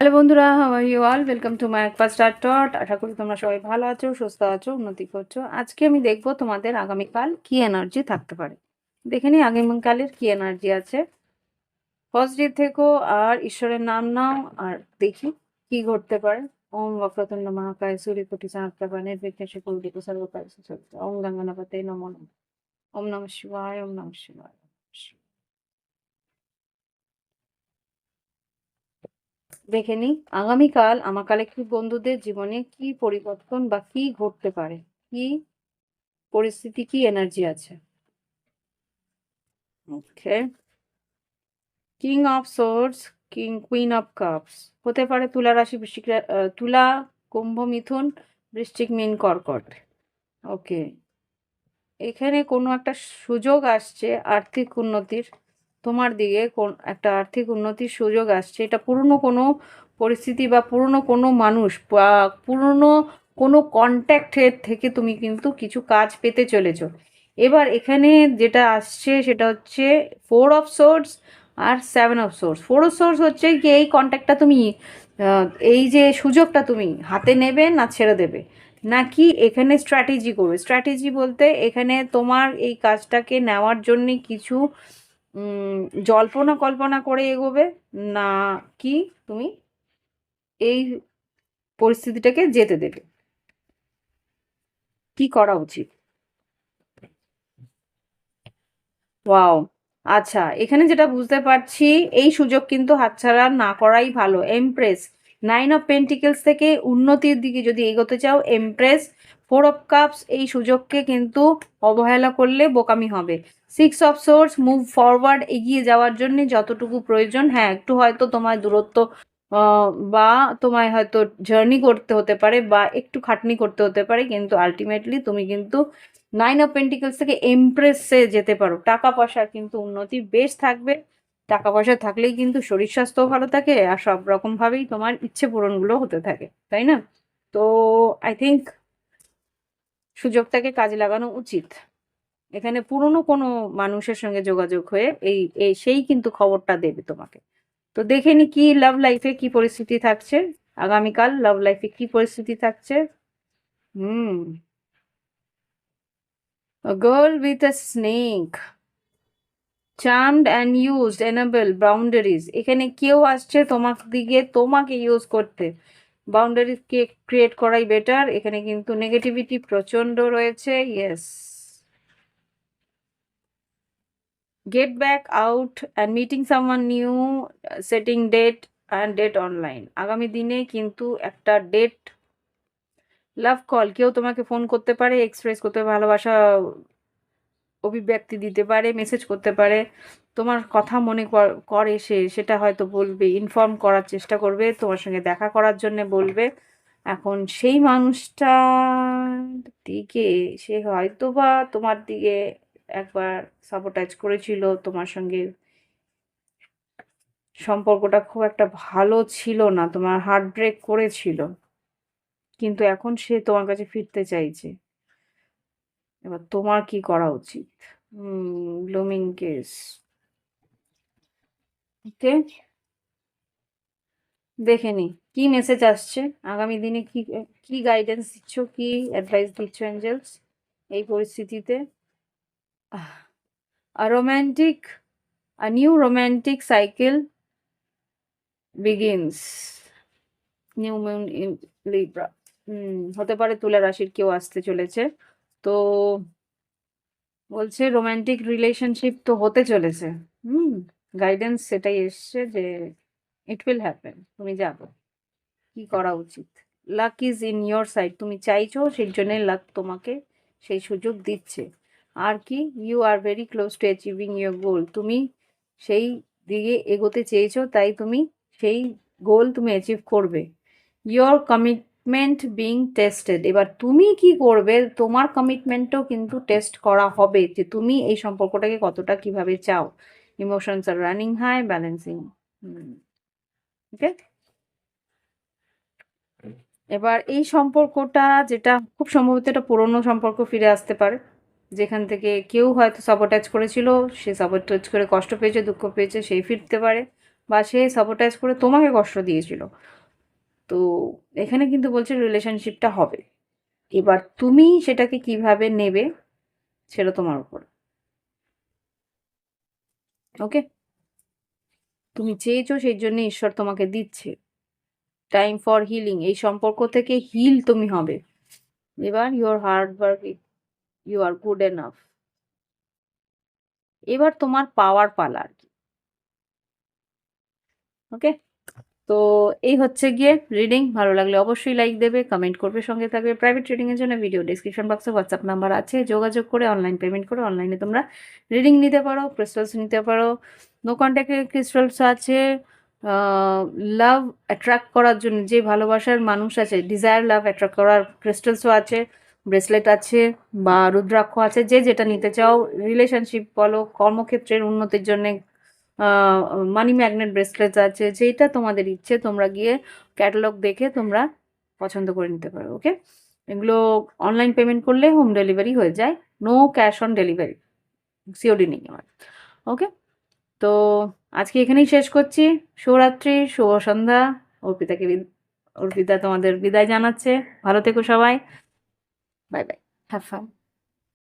Hello বন্ধুরা how you all welcome to my একপা star টট আশা করি তোমরা সবাই ভালো আছো, সুস্থ আছো, উন্নতি করছ। আজকে আমি দেখব তোমাদের আগামীকাল কি এনার্জি থাকতে পারে। দেখে নিই আগামীকালের কি এনার্জি আছে। পজিটিভ থেকো, আর ঈশ্বরের নাম নাও, আর দেখি কি ঘটতে পারে। ওম বক্রতুণ্ড মহাকায়, সূর্যকোটি সাহাপ্রভা নির্বিঘ্নেশে কুলদীপ সর্বকাল সুচরিত। ওম গঙ্গনাপতে নমো নমঃ। ওম নমঃ শিবায়, ওম নমঃ শিবায়। দেখে নিই। আগামীকাল আমার কালেক্টিভ বন্ধুদের জীবনে কি পরিবর্তন বা কি ঘটতে পারে? কি পরিস্থিতি কি এনার্জি আছে? Okay king of swords king queen of cups হতে পারে তুলা রাশি আহ, তুলা কুম্ভ মিথুন বৃশ্চিক মিন কর্কট। ওকে এখানে কোনো একটা সুযোগ আসছে আর্থিক উন্নতির। তোমার দিকে কোন একটা আর্থিক উন্নতির সুযোগ আসছে। এটা পুরনো কোনো পরিস্থিতি বা পুরনো কোনো মানুষ বা পুরনো কোনো কন্ট্যাক্টের থেকে তুমি কিন্তু কিছু কাজ পেতে চলেছো। এবার এখানে যেটা আসছে সেটা হচ্ছে four of swords R seven of swords four of swords হচ্ছে কি এই কন্ট্যাক্টটা তুমি এই যে সুযোগটা তুমি হাতে নেবে না ছেড়ে দেবে। নাকি এখানে স্ট্র্যাটেজি করবে। স্ট্র্যাটেজি বলতে এখানে তোমার এই কাজটাকে নেওয়ার জন্যে কিছু জল্পনা কল্পনা করে এগোবে? না, কি তুমি? এই পরিস্থিতিটাকে যেতে দেবে। কি করা উচিত? ওয়াও আচ্ছা এখানে যেটা বুঝতে পারছি, এই সুযোগ কিন্তু হাতছাড়া না করাই ভালো। এমপ্রেস নাইন অফ পেন্টিকেলস থেকে উন্নতির দিকে যদি এগোতে চাও এমপ্রেস ফোর অফ কাপস এই সুযোগকে কিন্তু অবহেলা করলে বোকামি হবে। Six of swords move forward এগিয়ে যাওয়ার জন্য যতটুকু প্রয়োজন হ্যাঁ একটু হয়তো তোমার দূরত্ব বা তোমায় হয়তো জার্নি করতে হতে পারে বা একটু খাটনি করতে হতে পারে, কিন্তু আলটিমেটলি তুমি কিন্তু নাইন অফ পেন্টিকেলস থেকে এমপ্রেসে যেতে পারো। টাকা পয়সার কিন্তু উন্নতি বেশ থাকবে। টাকা পয়সা থাকলেই কিন্তু শরীর স্বাস্থ্য ভালো থাকে আর সব রকমভাবেই তোমার ইচ্ছে পূরণগুলো হতে থাকে, তাই না? তো আই থিঙ্ক সুযোগটাকে কাজে লাগানো উচিত। এখানে পুরনো কোনো মানুষের সঙ্গে যোগাযোগ হয়ে এই এই সেই কিন্তু খবরটা দেবে তোমাকে। তো দেখে নি কি লাভ লাইফে কি পরিস্থিতি থাকছে। আগামীকাল লাভ লাইফে কি পরিস্থিতি থাকছে। হুম। A girl with a snake. Charmed and used, boundaries. এখানে কেউ আসছে তোমার দিকে তোমাকে ইউজ করতে। বাউন্ডারিজ কে ক্রিয়েট করাই বেটার এখানে কিন্তু নেগেটিভিটি প্রচণ্ড রয়েছে yes get back out and meeting someone new setting date and date online আগামী দিনে কিন্তু একটা ডেট লাভ কল কেউ তোমাকে ফোন করতে পারে এক্সপ্রেস করতে, ভালোবাসা অভিব্যক্তি দিতে পারে মেসেজ করতে পারে, তোমার কথা মনে কর- সে, সেটা হয়তো বলবে ইনফর্ম করার চেষ্টা করবে, তোমার সঙ্গে দেখা করার জন্য বলবে। এখন সেই মানুষটার দিকে, সে হয়তো বা তোমার দিকে একবার সাবোটাইজ করেছিল, তোমার সঙ্গে সম্পর্কটা খুব একটা ভালো ছিল না, তোমার হার্ট ব্রেক করেছিল। কিন্তু এখন সে তোমার কাছে ফিরতে চাইছে। এবার তোমার কি করা উচিত? Blooming case okay. দেখে নি। কি মেসেজ আসছে? আগামী দিনে কি কি গাইডেন্স দিচ্ছ? কি অ্যাডভাইস দিচ্ছ অ্যাঞ্জেলস এই পরিস্থিতিতে? Romantic a new romantic cycle begins new moon in Libra হতে পারে তুলা রাশির কেউ আসতে চলেছে। তো বলছে রোম্যান্টিক রিলেশনশিপ তো হতে চলেছে। হুম গাইডেন্স সেটাই এসছে যে ইট উইল হ্যাপেন তুমি যাব। কি করা উচিত? Luck is in your side তুমি চাইছো সেই জন্য লাক তোমাকে সেই সুযোগ দিচ্ছে। আর কি you are very close to achieving your goal তুমি সেই দিকে এগোতে চেয়েছো, তাই তুমি সেই গোল তুমি অ্যাচিভ করবে। ইয়োর কমিটমেন্ট বিং টেস্টেড এবার তুমি কি করবে? তোমার কমিটমেন্টও কিন্তু টেস্ট করা হবে যে তুমি এই সম্পর্কটাকে কতটা কীভাবে চাও। Emotions are running high balancing okay এবার এই সম্পর্কটা যেটা খুব সম্ভবত এটা পুরনো সম্পর্ক ফিরে আসতে পারে। যেখান থেকে কেউ হয়তো সাবোটাজ করেছিল, সে সাবোটাজ করে কষ্ট পেয়েছে, দুঃখ পেয়েছে সেই ফিরতে পারে বা সে সাবোটাইজ করে তোমাকে কষ্ট দিয়েছিল। তো এখানে কিন্তু বলছে রিলেশনশিপটা হবে। এবার তুমি সেটাকে কীভাবে নেবে সেটা তোমার উপর। ওকে তুমি চেয়েছো সেই জন্য ঈশ্বর তোমাকে দিচ্ছে। টাইম ফর হিলিং এই সম্পর্ক থেকে হিল তুমি হবে। এবার your hard work you are good enough এবার তোমার পাওয়ার পালা আর কি। ওকে তো এই হচ্ছে গিয়ে রিডিং ভালো লাগলে অবশ্যই লাইক দেবে কমেন্ট করবে, সঙ্গে থাকবে। প্রাইভেট রিডিংয়ের জন্য ভিডিও ডিসক্রিপশন বক্সে হোয়াটসঅ্যাপ নাম্বার আছে। যোগাযোগ করে অনলাইন পেমেন্ট করে অনলাইনে তোমরা রিডিং নিতে পারো ক্রিস্টালস নিতে পারো। নো কন্ট্যাক্টে ক্রিস্টালস আছে। লাভ অ্যাট্রাক্ট করার জন্য যে ভালোবাসার মানুষ আছে ডিজায়ার লাভ অ্যাট্রাক্ট করার ক্রিস্টালসও আছে ব্রেসলেট আছে বা রুদ্রাক্ষ আছে, যে যেটা নিতে চাও রিলেশনশিপ বলো, কর্মক্ষেত্রের উন্নতির জন্যে মানি ম্যাগনেট ব্রেসলেট আছে যেটা তোমাদের ইচ্ছে, তোমরা গিয়ে ক্যাটালগ দেখে তোমরা পছন্দ করে নিতে পারো ওকে এগুলো অনলাইন পেমেন্ট করলে হোম ডেলিভারি হয়ে যায় no cash on delivery COD নেই আমার ওকে তো আজকে এখানেই শেষ করছি, শুভরাত্রি, শুভ সন্ধ্যা, অর্পিতাকে অর্পিতা তোমাদের বিদায় জানাচ্ছে, ভালো থেকো সবাই বাই বাই হ্যাভ ফান